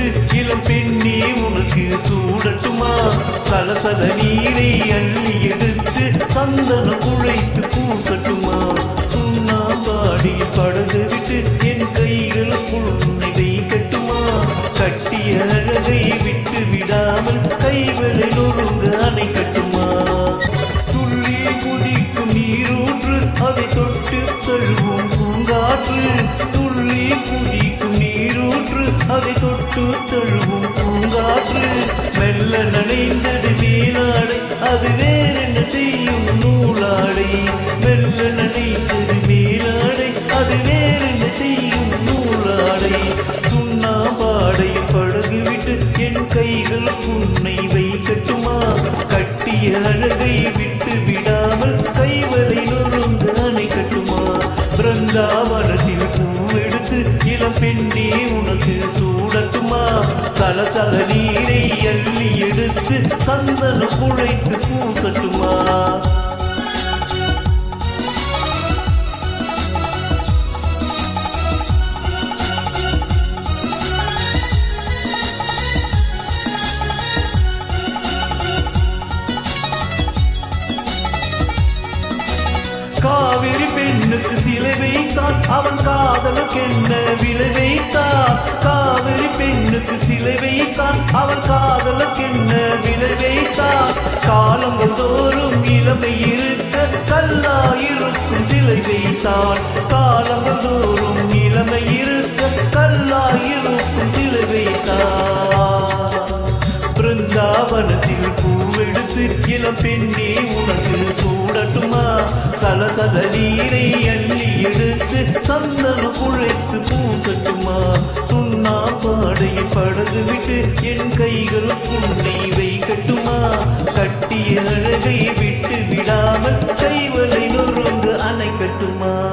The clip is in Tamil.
எடுத்து இளம் பெண்ணே உனக்கு சூடட்டுமா? சலசல நீரை அள்ளி எடுத்து சந்தன குழைத்து பூசட்டுமா? சுண்ணாம்பாடி படகு விட்டு என் கைகளுக்குள் உன்னை வைக்கட்டுமா கட்டிய அழகை விட்டு விடாமல் கைகளை நொறுங்க அணைக்கட்டுமா துள்ளி குதிக்கும் நீரூற்று அதை தொட்டு தழுவும் பூங்காற்று. அதை தொட்டு தழுவும் பூங்காற்று. மெல்ல நனைந்தது மேலாடை அது வேறென்ன செய்யும் நூலாடை? மெல்ல நனைந்தது மேலாடை அது வேறென்ன செய்யும் நூலாடை? சுண்ணாம்பாடை பழகிவிட்டு என் கைகள் புன்னை வைக்கட்டுமா? கட்டிய அழகை பூவெடுத்து இளம் பெண்ணே உனக்கு சூடட்டுமா சலசல நீரை அள்ளி எடுத்து சந்தன புழைத்து பூசட்டுமா? காவிரி சிலை வைத்தான் அவன் காதலுக்கென்ன விலை வைத்தான் காவிரி பெண்ணுக்கு சிலை வைத்தான் அவன் காதலுக்கென்ன விலை வைத்தான் காலங்கள் தோறும் இளமை இருக்க கல்லாயிருக்கும் சிலை வைத்தான் காலங்கள் தோறும் இளமை இருக்க கல்லாயிருக்கும் சிலை வைத்தான் பிருந்தாவனத்தில் பூவெடுத்து இளம் பெண்ணே சலசல நீரை அள்ளி எடுத்து சந்தனம் குழைத்து பூசட்டுமா? சுண்ணா சுண்ணாம்பாடையை படகு விட்டு என் கைகளுக்கும் உன்னை வைக்கட்டுமா? கட்டிய அழகை விட்டு விடாமல் கைவலை நொறுந்து அணைக்கட்டுமா?